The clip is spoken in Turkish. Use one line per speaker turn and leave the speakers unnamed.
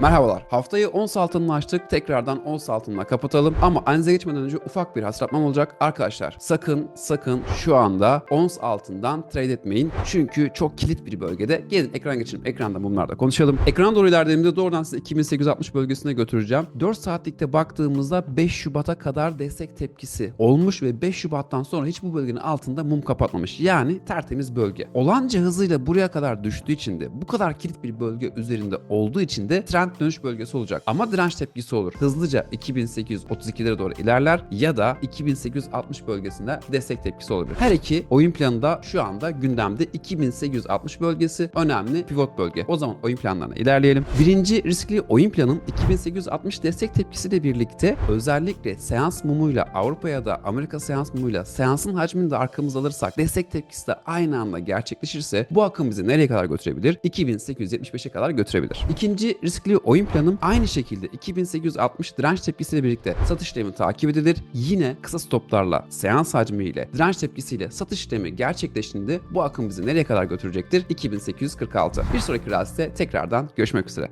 Merhabalar. Haftayı ons altınla açtık. Tekrardan ons altınla kapatalım. Ama analize geçmeden önce ufak bir hatırlatmam olacak. Arkadaşlar sakın sakın şu anda ons altından trade etmeyin. Çünkü çok kilit bir bölgede. Gelin ekran geçelim. Ekranda mumlarda konuşalım. Ekran doğru ilerlediğimde doğrudan size 2860 bölgesine götüreceğim. 4 saatlikte baktığımızda 5 Şubat'a kadar destek tepkisi olmuş ve 5 Şubat'tan sonra hiç bu bölgenin altında mum kapatmamış. Yani tertemiz bölge. Olanca hızıyla buraya kadar düştüğü için de bu kadar kilit bir bölge üzerinde olduğu için de trend dönüş bölgesi olacak. Ama direnç tepkisi olur. Hızlıca 2832'lere doğru ilerler ya da 2860 bölgesinde destek tepkisi olabilir. Her iki oyun planında şu anda gündemde 2860 bölgesi önemli pivot bölge. O zaman oyun planlarına ilerleyelim. Birinci riskli oyun planım 2860 destek tepkisiyle birlikte özellikle seans mumuyla Avrupa ya da Amerika seans mumuyla seansın hacmini de arkamıza alırsak destek tepkisi de aynı anda gerçekleşirse bu akım bizi nereye kadar götürebilir? 2875'e kadar götürebilir. İkinci riskli oyun planım aynı şekilde 2860 direnç tepkisiyle birlikte satış işlemi takip edilir. Yine kısa stoplarla seans hacmiyle direnç tepkisiyle satış işlemi gerçekleştiğinde bu akım bizi nereye kadar götürecektir? 2846. Bir sonraki ralside tekrardan görüşmek üzere.